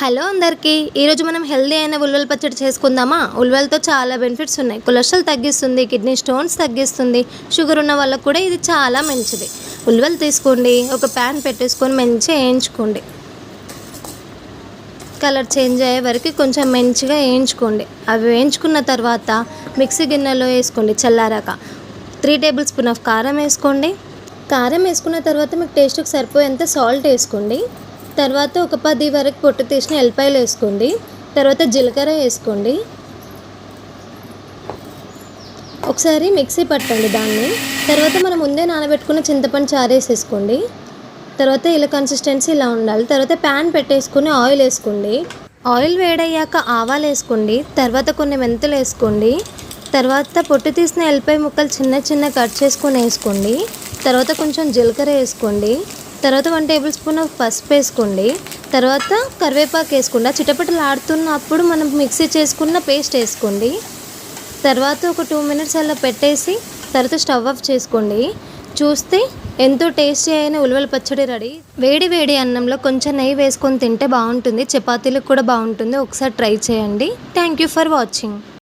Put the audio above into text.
Hello అందరికీ. ఈరోజు మనం హెల్దీ అయిన ఉల్వల పచ్చడి చేసుకుందామా? ఉల్వలతో చాలా బెనిఫిట్స్ ఉన్నాయి. కొలెస్ట్రాల్ తగ్గిస్తుంది కిడ్నీ స్టోన్స్ తగ్గిస్తుంది షుగర్ ఉన్న వాళ్ళకు కూడా ఇది చాలా మంచిది. ఉల్వలు తీసుకోండి ఒక ప్యాన్ పెట్టేసుకొని మంచిగా వేయించుకోండి. కలర్ చేంజ్ అయ్యే వరకు కొంచెం మంచిగా వేయించుకోండి. అవి వేయించుకున్న తర్వాత మిక్సీ గిన్నెలో వేసుకోండి చల్లారాక. త్రీ టేబుల్ స్పూన్ ఆఫ్ కారం వేసుకోండి. కారం వేసుకున్న తర్వాత మీకు టేస్ట్కి సరిపోయేంత సాల్ట్ వేసుకోండి. తర్వాత ఒక పది వరకు పొట్టు తీసిన ఎల్లిపాయలు వేసుకోండి. తర్వాత జీలకర్ర వేసుకోండి. ఒకసారి మిక్సీ పట్టండి దాన్ని. తర్వాత మనం ముందే నానబెట్టుకున్న చింతపండు చారేసేసుకోండి తర్వాత ఇలా కన్సిస్టెన్సీ ఇలా ఉండాలి. తర్వాత ప్యాన్ పెట్టేసుకొని ఆయిల్ వేసుకోండి. ఆయిల్ వేడయ్యాక ఆవాలు వేసుకోండి. తర్వాత కొన్ని మెంతులు వేసుకోండి. తర్వాత పొట్టు తీసిన ఎల్లిపాయ ముక్కలు చిన్న చిన్న కట్ చేసుకొని వేసుకోండి. తర్వాత కొంచెం జీలకర్ర వేసుకోండి. తర్వాత వన్ టేబుల్ స్పూన్ పసుపు వేసుకోండి. తర్వాత కరివేపాకు వేసుకోండి. ఆ చిటపటలు ఆడుతున్నప్పుడు మనం మిక్సీ చేసుకున్న పేస్ట్ వేసుకోండి. తర్వాత ఒక టూ మినిట్స్ అలా పెట్టేసి తర్వాత స్టవ్ ఆఫ్ చేసుకోండి. చూస్తే ఎంతో టేస్టీ అయిన ఉలవల పచ్చడి రెడీ. వేడి వేడి అన్నంలో కొంచెం నెయ్యి వేసుకొని తింటే బాగుంటుంది. చపాతీలకు కూడా బాగుంటుంది. ఒకసారి ట్రై చేయండి. Thank you for watching